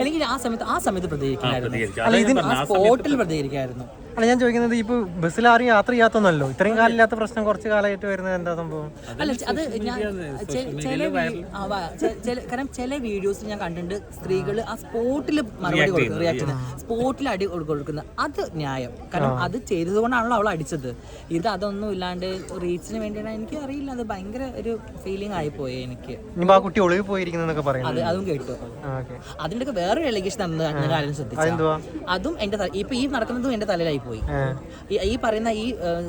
എനിക്ക് ആ സമയത്ത് ആ സമയത്ത് പ്രതികരിക്കുന്നു അല്ലെങ്കിൽ ഇതിന് ആ സ്പോട്ടിൽ പ്രതികരിക്കായിരുന്നു. അല്ല ഞാൻ ചോദിക്കുന്നത് ഇപ്പൊ ബസ്സിൽ ആരും യാത്ര ചെയ്യാത്തൊന്നല്ലോ ഇത്രയും കാലമില്ലാത്ത പ്രശ്നം കുറച്ച് കാലമായിട്ട് വരുന്നത് എന്താ സംഭവം? അല്ല അത് ഞാൻ ചില കാരണം ചില വീഡിയോസ് ഞാൻ കണ്ടിട്ടുണ്ട് സ്ത്രീകൾ ആ സ്പോട്ടിൽ മറുപടി കൊടുക്കുന്നത് റിയാക്ട് ചെയ്യുന്നത്. സ്പോട്ടിൽ അടി കൊടു- കൊടുക്കുന്നത് അത് ന്യായം. കാരണം അത് ചെയ്തത് കൊണ്ടാണല്ലോ അവൾ അടിച്ചത്. ഇത് അതൊന്നും ഇല്ലാണ്ട് റീച്ചിന് വേണ്ടിയാണ്. എനിക്ക് അറിയില്ല അത് ഭയങ്കര ഒരു ഫീലിംഗ് ആയി പോയി എനിക്ക്. ആ കുട്ടി ഒളിവ് പോയിരിക്കുന്നതൊക്കെ പറയുന്നത്. അത് അതും കേട്ടു. ഓക്കെ. അതിന്റെ ഒക്കെ വേറൊരു എലിഗേഷൻ നടന്ന കാര്യം ശ്രദ്ധിച്ചു. അതും എന്റെ തല- ഇപ്പൊ ഈ നടക്കുന്നതും എന്റെ തലയിലായി പോയി. ഈ- പറയുന്ന ഈ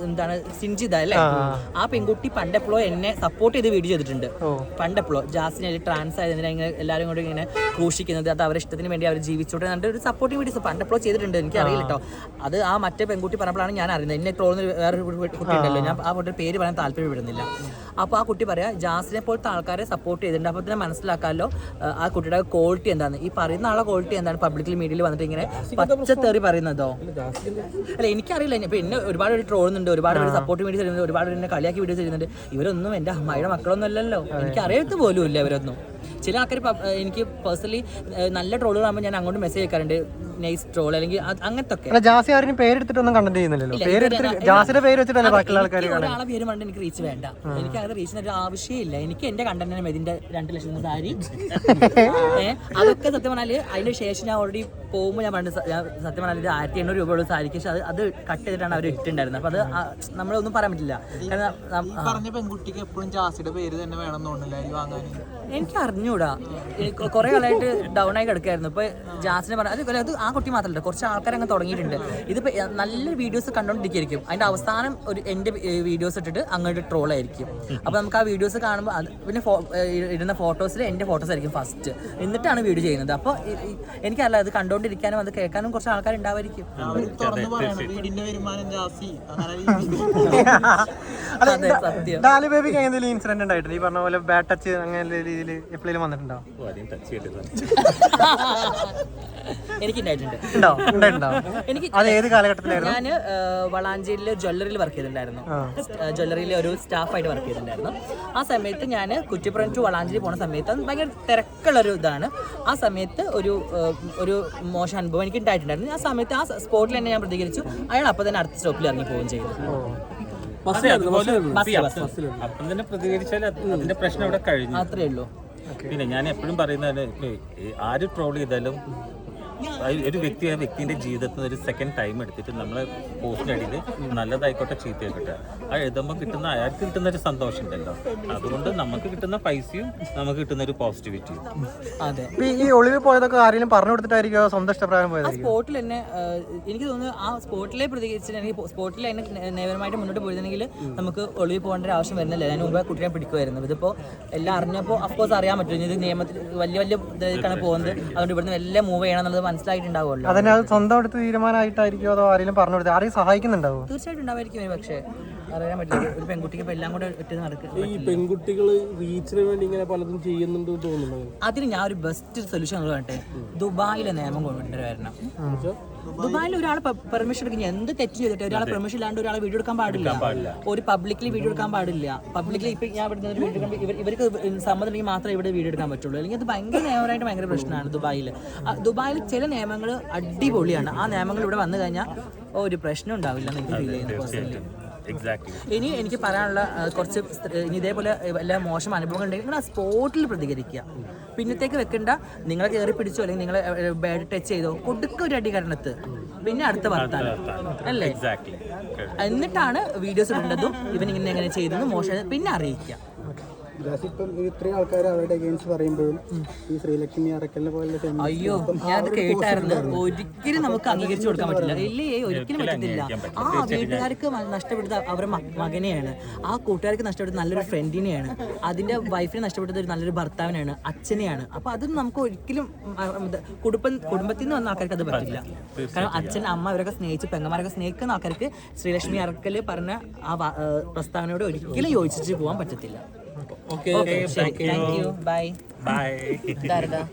എന്താണ് സിഞ്ചിത അല്ലേ? ആ. പെൺകുട്ടി പണ്ടെപ്പോഴോ എന്നെ സപ്പോർട്ട് ചെയ്ത് വീഡിയോ ചെയ്തിട്ടുണ്ട്. പണ്ടെപ്പോഴോ. ജാസിനെ ട്രാൻസ് ആയതിനെ എല്ലാവരും കൂടി ഇങ്ങനെ ഘോഷിക്കുന്നത് അത് അവരുടെ ഇഷ്ടത്തിന് വേണ്ടി അവർ ജീവിച്ചോട്ടെ എന്നിട്ട് ഒരു സപ്പോർട്ടിങ് വീഡിയോസ് പണ്ടെപ്പോഴോ ചെയ്തിട്ടുണ്ട്. എനിക്ക് അറിയില്ല കേട്ടോ അത് ആ മറ്റേ പെൺകുട്ടി പറഞ്ഞപ്പോഴാണ് ഞാൻ അറിയുന്നത്. എന്നെ ട്രോളുന്ന വേറൊരു കുട്ടി ഉണ്ടല്ലോ. ഞാൻ ആ കുട്ടിയുടെ പേര് പറയാൻ താല്പര്യപ്പെടുന്നില്ല. അപ്പോൾ ആ കുട്ടി പറയാ ജാസിനെ പോലത്തെ ആൾക്കാരെ സപ്പോർട്ട് ചെയ്തിട്ടുണ്ട്. അപ്പോൾ തന്നെ മനസ്സിലാക്കാമല്ലോ ആ, ആ കുട്ടിയുടെ ക്വാളിറ്റി എന്താണ്? ഈ പറയുന്ന ആളെ ക്വാളിറ്റി എന്താണ്? പബ്ലിക് മീഡിയയിൽ വന്നിട്ട് ഇങ്ങനെ പച്ചത്തേറി പറയുന്നതോ? അല്ല എനിക്കറിയില്ല. ഇപ്പം എന്നെ ഒരുപാട് പേര് ട്രോളുന്നുണ്ട് ഒരുപാട് പേര് സപ്പോർട്ട് വേണ്ടി ചെയ്യുന്നുണ്ട് ഒരുപാട് പേര് എന്നെ കളിയാക്കി വീഡിയോസ് ചെയ്യുന്നുണ്ട് ഇവരൊന്നും എന്റെ അമ്മയുടെ മക്കളൊന്നും അല്ലല്ലോ. എനിക്ക് അറിയത്ത് പോലും ഇല്ല ഇവരൊന്നും. ചില ആൾക്കാർ എനിക്ക് പേഴ്സണലി നല്ല ട്രോളുകൾ ആകുമ്പോൾ ഞാൻ അങ്ങോട്ട് മെസ്സേജ് അയക്കാറുണ്ട്. നൈസ് ട്രോൾ അല്ലെങ്കിൽ അങ്ങനത്തെ ഒക്കെ ജാസി ആരും പേരെടുത്തിട്ടൊന്നും കണ്ടന്റ് ചെയ്യുന്നില്ലല്ലോ. ജാസിയുടെ പേര് വെച്ചിട്ടല്ലേ ബാക്കിയുള്ള ആൾക്കാർ എനിക്ക് ഒരാളെ പേര് കൊണ്ട് എനിക്ക് റീച്ച് വേണ്ട. എനിക്ക് അത് റീച്ചിന് ഒരു ആവശ്യമില്ല എനിക്ക് എന്റെ കണ്ടന്റിനും ഇതിന്റെ രണ്ട് ലക്ഷം സാരി. അതൊക്കെ സത്യം പറഞ്ഞാൽ അതിന് ശേഷം ഞാൻ ഓൾറെഡി പോകുമ്പോൾ ഞാൻ പണ്ട് ഞാൻ സത്യം പറഞ്ഞാൽ ഒരു ആയിരത്തി എണ്ണൂറ് രൂപയുള്ള സാരിക്ക് പക്ഷെ അത് അത് കട്ട് ചെയ്തിട്ടാണ് അവർ ഇട്ടുണ്ടായിരുന്നത് അപ്പൊ അത് നമ്മളൊന്നും പറയാൻ പറ്റില്ല. കാരണം പറഞ്ഞ പെൺകുട്ടിക്ക് എപ്പോഴും ജാസിയുടെ പേര് തന്നെ വേണം തോന്നില്ല അരി വാങ്ങാൻ എനിക്ക് അറിഞ്ഞൂടാ. എനിക്ക് കുറെ കാലമായിട്ട് ഡൗൺ ആയി കിടക്കായിരുന്നു. ഇപ്പൊ ജാസിനെ പറഞ്ഞു അത് അത് ആ കുട്ടി മാത്രമല്ല കുറച്ച് ആൾക്കാർ അങ്ങ് തുടങ്ങിയിട്ടുണ്ട്. ഇതിപ്പോ നല്ല വീഡിയോസ് കണ്ടോണ്ടിരിക്കും അതിന്റെ അവസാനം ഒരു എന്റെ വീഡിയോസ് ഇട്ടിട്ട് അങ്ങോട്ട് ട്രോൾ ആയിരിക്കും. അപ്പൊ നമുക്ക് ആ വീഡിയോസ് കാണുമ്പോൾ അത് പിന്നെ ഇടുന്ന ഫോട്ടോസിൽ എന്റെ ഫോട്ടോസ് ആയിരിക്കും ഫസ്റ്റ് എന്നിട്ടാണ് വീഡിയോ ചെയ്യുന്നത്. അപ്പോൾ എനിക്കല്ല അത് കണ്ടോണ്ടിരിക്കാനും അത് കേൾക്കാനും കുറച്ച് ആൾക്കാർ ഉണ്ടാവായിരിക്കും. അങ്ങനെ ഡാലി ബേബിക്ക് ഇൻസിഡന്റ് ഉണ്ടായിട്ടുണ്ട്? ഈ പറഞ്ഞ പോലെ ബാഡ് ടച്ച് അങ്ങനെ രീതിയിൽ എപ്പോഴേലും വന്നിട്ടുണ്ടോ? എനിക്ക് ഉണ്ടോ? എനിക്ക് അത് ഏത് കാലഘട്ടത്തിലായിരുന്നു? ഞാൻ വളാഞ്ചേരിയിലെ ജ്വല്ലറിയിൽ വർക്ക് ചെയ്തിട്ടുണ്ടായിരുന്നു. ജ്വല്ലറിയിലെ ഒരു സ്റ്റാഫായിട്ട് വർക്ക് ചെയ്തിട്ടുണ്ടായിരുന്നു. ആ സമയത്ത് ഞാൻ കുറ്റിപ്പുറം ടു വളാഞ്ചേരി പോണ സമയത്ത് അത് ഭയങ്കര തിരക്കുള്ള ഒരു ഇതാണ്. ആ സമയത്ത് ഒരു ഒരു മോശം അനുഭവം എനിക്ക് ഉണ്ടായിട്ടുണ്ടായിരുന്നു ആ സമയത്ത് ആ സ്പോട്ടിൽ തന്നെ ഞാൻ പ്രതികരിച്ചു. അയാൾ അപ്പോൾ തന്നെ അടുത്ത സ്റ്റോപ്പിൽ ഇറങ്ങി പോവുകയും ചെയ്തു. പ്രതികരിച്ചാൽ അതിന്റെ പ്രശ്നം അവിടെ കഴിഞ്ഞു. അത്രേ ഉള്ളൂ. പിന്നെ ഞാൻ എപ്പോഴും പറയുന്നത് ആര് ട്രോൾ ചെയ്താലും ഒരു വ്യക്തി ആ വ്യക്തിന്റെ ജീവിതത്തിൽ ഒരു സെക്കൻഡ് ടൈം എടുത്തിട്ട് നമ്മളെ പോസ്റ്റിനടിയിൽ നല്ലതായിക്കോട്ടെ ചീത്തയായിക്കോട്ടെ ആ എഴുതുമ്പോൾ കിട്ടുന്ന അയാൾക്ക് കിട്ടുന്ന ഒരു സന്തോഷം ഉണ്ടല്ലോ. അതുകൊണ്ട് നമുക്ക് കിട്ടുന്ന പൈസയും നമുക്ക് കിട്ടുന്ന ഒരു പോസിറ്റിവിറ്റിയും അതെ. ഈ- ഒളിവിൽ പോയതൊക്കെ ആരെങ്കിലും പറഞ്ഞു കൊടുത്തിട്ടായിരിക്കും സ്വന്തം ഇഷ്ടപ്രകാരം പോയത് സ്പോട്ടിൽ തന്നെ എനിക്ക് തോന്നുന്നു ആ സ്പോട്ടിലെ പ്രതികരിച്ചിട്ടുണ്ടെങ്കിൽ സ്പോട്ടിൽ അതിന് നേ- മുന്നോട്ട് പോയിരുന്നെങ്കിൽ നമുക്ക് ഒളിവിൽ പോകേണ്ട ഒരു ആവശ്യം വരുന്നില്ല. അതിന് മുമ്പ് കുട്ടിയെ പിടിക്കുമായിരുന്നു. ഇതിപ്പോൾ എല്ലാം അറിഞ്ഞപ്പോൾ അഫ്കോഴ്സ് അറിയാൻ പറ്റും. ഇത് നിയമത്തിൽ വലിയ വലിയ ഇതിലേക്കാണ് പോകുന്നത്. അതുകൊണ്ട് ഇവിടുന്ന് എല്ലാം മൂവ് ചെയ്യണം എന്നുള്ളത് മനസ്സിലായിട്ടുണ്ടാവുമല്ലോ? അതിനകത്ത് അത് സ്വന്തം എടുത്ത് തീരുമാനമായിട്ടായിരിക്കും അതോ ആരെങ്കിലും പറഞ്ഞു കൊടുത്തത് ആരെയും സഹായിക്കുന്നുണ്ടാവും? തീർച്ചയായിട്ടും ഉണ്ടാവായിരിക്കും പക്ഷേ അറിയാൻ പറ്റില്ല. ഒരു പെൺകുട്ടിക്ക് ഇപ്പോൾ എല്ലാം കൂടെ ഒറ്റ നടക്കുക ഈ പെൺകുട്ടികൾ റീച്ചിന് വേണ്ടി ഇങ്ങനെ പലതും ചെയ്യുന്നുണ്ട് തോന്നുന്നു അതിന് ഞാൻ ഒരു ബെസ്റ്റ് സൊല്യൂഷൻ പറയട്ടെ. ദുബായിലെ നിയമം കൊണ്ടുവരണം ദുബായിൽ ഒരാൾ പെർമിഷൻ എടുക്കുന്ന എന്ത് തെറ്റ് ചെയ്തിട്ട് ഒരാളെ പെർമിഷൻ ഇല്ലാണ്ട് ഒരാളെ വീഡിയോ എടുക്കാൻ പാടില്ല. ഒരു പബ്ലിക്കലി വീഡിയോ എടുക്കാൻ പാടില്ല. പബ്ലിക്കലി ഇപ്പൊ ഞാൻ ഇവിടെ വീഡിയോ എടുക്കാൻ ഇവർക്ക് സമ്മതം ഉണ്ടെങ്കിൽ മാത്രമേ ഇവിടെ വീഡിയോ എടുക്കാൻ പറ്റുള്ളൂ. അല്ലെങ്കിൽ അത് ഭയങ്കര നിയമപരമായിട്ട് ഭയങ്കര പ്രശ്നമാണ് ദുബായിൽ ദുബായിൽ ചില നിയമങ്ങൾ അടിപൊളിയാണ്. ആ നിയമങ്ങൾ ഇവിടെ വന്നു കഴിഞ്ഞാൽ ഒരു പ്രശ്നം ഉണ്ടാവില്ല എന്ന് എനിക്ക് ഫീൽ ചെയ്യുന്നു പേഴ്സണലി ഇനി എനിക്ക് പറയാനുള്ള കുറച്ച് ഇനി ഇതേപോലെ എല്ലാ മോശം അനുഭവങ്ങൾ ഉണ്ടെങ്കിൽ നിങ്ങൾ ആ സ്പോട്ടിൽ പ്രതികരിക്കുക. പിന്നത്തേക്ക് വെക്കണ്ട നിങ്ങളെ കയറി പിടിച്ചോ അല്ലെങ്കിൽ നിങ്ങളെ ബാഡ് ടച്ച് ചെയ്തോ കൊടുക്ക ഒരു അടി കരണത്ത് പിന്നെ അടുത്ത വർത്താനം. അല്ലേ? എന്നിട്ടാണ് വീഡിയോസ് ഇടേണ്ടതും ഇവൻ ഇങ്ങനെ എങ്ങനെ ചെയ്തതും മോശം പിന്നെ അറിയിക്കുക. ഇപ്പം ഇത്രയും ആൾക്കാർ അവരുടെ അഗേൻസ്റ്റ് പറയുമ്പോഴും ഈ ശ്രീലക്ഷ്മി അറക്കലിനെ അയ്യോ ഞാൻ കേട്ടായിരുന്നു. ഒരിക്കലും നമുക്ക് അംഗീകരിച്ചു കൊടുക്കാൻ പറ്റില്ല. ഇല്ലേ ഒരിക്കലും പറ്റത്തില്ല. ആ വീട്ടുകാർക്ക് നഷ്ടപ്പെടുന്ന അവരുടെ മകനെയാണ്. ആ കൂട്ടുകാർക്ക് നഷ്ടപ്പെടുന്ന നല്ലൊരു ഫ്രണ്ടിനെയാണ് അതിന്റെ വൈഫിനെ നഷ്ടപ്പെടുന്ന ഒരു നല്ലൊരു ഭർത്താവിനെയാണ് അച്ഛനെയാണ്. അപ്പൊ അത് നമുക്ക് ഒരിക്കലും കുടുംബം കുടുംബത്തിൽ നിന്ന് വന്ന ആൾക്കാർക്ക് അത് പറ്റില്ല. കാരണം അച്ഛൻ അമ്മ അവരൊക്കെ സ്നേഹിച്ച് പെങ്ങന്മാരൊക്കെ സ്നേഹിക്കുന്ന ആൾക്കാർക്ക് ശ്രീലക്ഷ്മി അറക്കൽ പറഞ്ഞ ആ ആ, പ്രസ്താവനയോട് ഒരിക്കലും യോജിച്ച് പോകാൻ പറ്റത്തില്ല. Okay, okay thank, you. thank you. Bye. Bye. Darda.